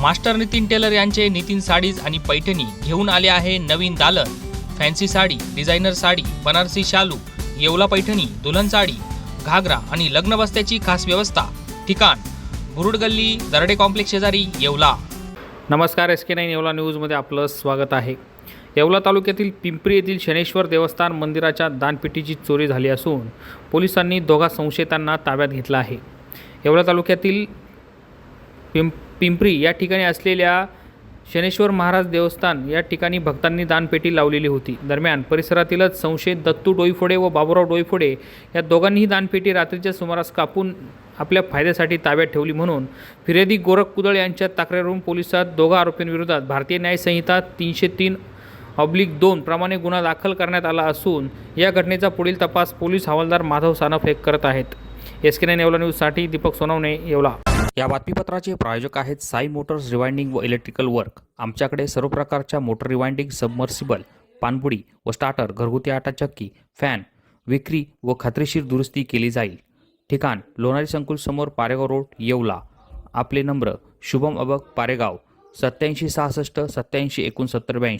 Master Nitin teller यांचे Nitin sarees आणि पैठणी घेऊन आले आहे नवीन दालन. फॅन्सी साडी डिझायनर साडी बनारसी शालू येवला पैठणी दुल्हन साडी घागरा आणि लग्न बस्त्याची खास व्यवस्था. ठिकाण बुरुड गल्ली दरडे कॉम्प्लेक्स शेजारी येवला. नमस्कार एस के नाईन येवला न्यूजमध्ये आपलं स्वागत आहे. येवला तालुक्यातील पिंपरी येथील शनेश्वर देवस्थान मंदिराच्या दानपेटीची चोरी झाली असून पोलिसांनी दोघा संशयितांना ताब्यात घेतलं आहे. येवला तालुक्यातील पिंप पिंपरी या ठिकाणी असलेल्या शनेश्वर महाराज देवस्थान या ठिकाणी भक्तांनी दानपेटी लावलेली होती. दरम्यान परिसरातीलच संशयित दत्तू डोईफोडे व बाबुराव डोईफोडे या दोघांनीही दानपेटी रात्रीच्या सुमारास कापून आपल्या फायद्यासाठी ताब्यात ठेवली म्हणून फिर्यादी गोरख कुदळ यांच्या तक्रारीवरून पोलिसात दोघा आरोपींविरोधात भारतीय न्यायसंहिता तीनशे तीन ऑब्लिक दोन प्रमाणे गुन्हा दाखल करण्यात आला असून या घटनेचा पुढील तपास पोलीस हवालदार माधव सानप हे करत आहेत. एस के नाईन येवला न्यूजसाठी दीपक सोनवणे येवला या बातमीपत्राचे प्रायोजक आहेत साई मोटर्स रिवाइंडिंग व इलेक्ट्रिकल वर्क. आमच्याकडे सर्व प्रकारच्या मोटर रिवाइंडिंग सबमर्सिबल पानबुडी व स्टार्टर घरगुती आटा चक्की फॅन विक्री व खात्रीशीर दुरुस्ती केली जाईल. ठिकाण लोणारी संकुल समोर पारेगाव रोड येवला. आपले नंबर शुभम अबक पारेगाव सत्याऐंशी सहासष्ट सत्याऐंशी एकोणसत्तर ब्याऐंशी.